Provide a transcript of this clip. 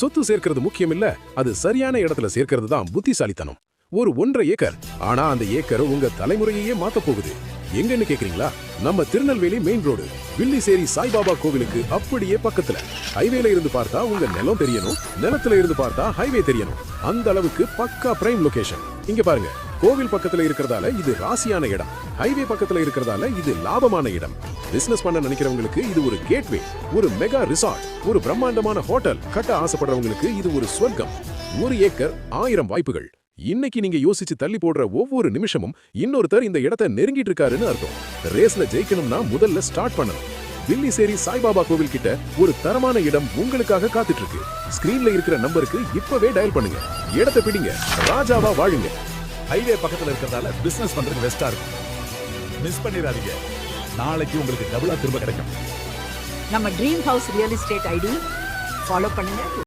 சொத்து சேர்க்கிறது முக்கியம் இல்ல அது சரியான இடத்துல சேர்க்கிறது தான் புத்திசாலித்தனம். ஒரு ஒன்றரை ஏக்கர் ஆனா அந்த ஏக்கர் உங்க தலைமுறையையே மாத்த போகுது. எங்கன்னு கேக்குறீங்களா? நம்ம திருநெல்வேலி மெயின் ரோடு வில்லிசேரி சாய்பாபா கோவிலுக்கு அப்படியே பக்கத்துல. ஹைவேல இருந்து பார்த்தா உங்க நிலம் தெரியணும் நிலத்துல இருந்து பார்த்தா ஹைவே தெரியணும். அந்த அளவுக்கு பக்கா பிரைம் லொகேஷன். இங்க பாருங்க கோவில் பக்கத்துல இருக்கிறதால இது ராசியான இடம். ஹைவே பக்கத்துல இருக்கிறதால இது லாபமான இடம். பிசினஸ் பண்ண நினைக்கிறவங்களுக்கு இது ஒரு கேட்வே ஒரு மெகா ரிசார்ட் ஒரு பிரம்மாண்டமான ஹோட்டல் கட்ட ஆசைப்படுறவங்களுக்கு இது ஒரு சொர்க்கம். ஒரு ஏக்கர் ஆயிரம் வாய்ப்புகள். இன்னைக்கு நீங்க யோசிச்சு தள்ளி போடுற ஒவ்வொரு நிமிஷமும் இன்னொருத்தர் இந்த இடத்தை நெருங்கிட்டு இருக்காருன்னு அர்த்தம். ரேஸ்ல ஜெயிக்கணும்னா முதல்ல ஸ்டார்ட் பண்ணணும். தில்லி சேரி சாய்பாபா கோவில் கிட்ட ஒரு தரமான இடம் உங்களுக்காக காத்துட்டு இருக்கு ஸ்கிரீன்ல இருக்கிற நம்பருக்கு இப்பவே டயல் பண்ணுங்க. இடத்தை பிடிங்க. ராஜாவா வாழுங்க. ஹைவே பக்கத்துல இருக்கிறதால பிசினஸ் பண்றதுக்கு பெஸ்டா இருக்கும். மிஸ் பண்ணிடாதீங்க. நாளைக்கு உங்களுக்கு டபுளா திரும்ப கிடைக்கும். நம்ம dream house real estate ID follow பண்ணுங்க.